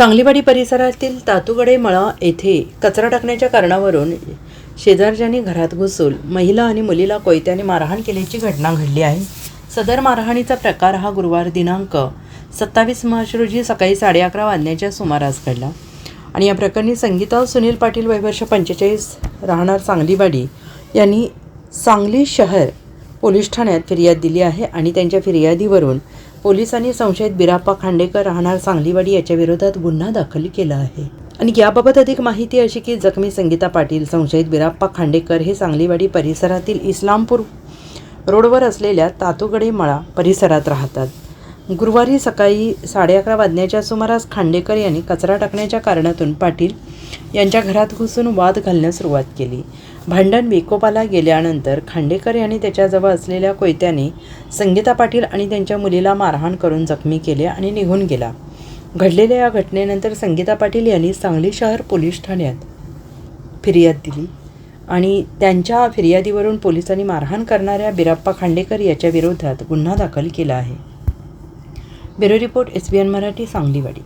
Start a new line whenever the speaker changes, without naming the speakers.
सांगलीवाडी परिसरातील तातुगडे मळा येथे कचरा टाकण्याच्या कारणावरून शेजारज्यांनी घरात घुसून महिला आणि मुलीला कोयत्याने मारहाण केल्याची घटना घडली आहे. सदर मारहाणीचा प्रकार हा गुरुवार दिनांक सत्तावीस मार्च रोजी सकाळी साडे अकरा वाजण्याच्या सुमारास घडला. आणि या प्रकरणी संगीता सुनील पाटील वयवर्ष पंचेचाळीस राहणार सांगलीवाडी यांनी सांगली शहर पोलीस ठाण्यात फिर्याद दिली आहे आणि त्यांच्या फिर्यादीवरून पोलिसांनी संशयित बिराप्पा खांडेकर राहणार सांगलीवाडी याच्या विरोधात गुन्हा दाखल केला आहे. आणि याबाबत अधिक माहिती अशी की जखमी संगीता पाटील संशयित बिराप्पा खांडेकर हे सांगलीवाडी परिसरातील इस्लामपूर रोडवर असलेल्या तातुगडे मळा परिसरात राहतात. गुरुवारी सकाळी साडे अकरा वाजण्याच्या सुमारास खांडेकर यांनी कचरा टाकण्याच्या कारणातून पाटील यांच्या घरात घुसून वाद घालण्यास सुरुवात केली. भांडण विकोपाला गेल्यानंतर खांडेकर यांनी त्याच्याजवळ असलेल्या कोयत्याने संगीता पाटील आणि त्यांच्या मुलीला मारहाण करून जखमी केले आणि निघून गेला. घडलेल्या या घटनेनंतर संगीता पाटील यांनी सांगली शहर पोलीस ठाण्यात फिर्याद दिली आणि त्यांच्या फिर्यादीवरून पोलिसांनी मारहाण करणाऱ्या बिराप्पा खांडेकर याच्या विरोधात गुन्हा दाखल केला आहे. Bureau report S B N Marathi Sangliwadi.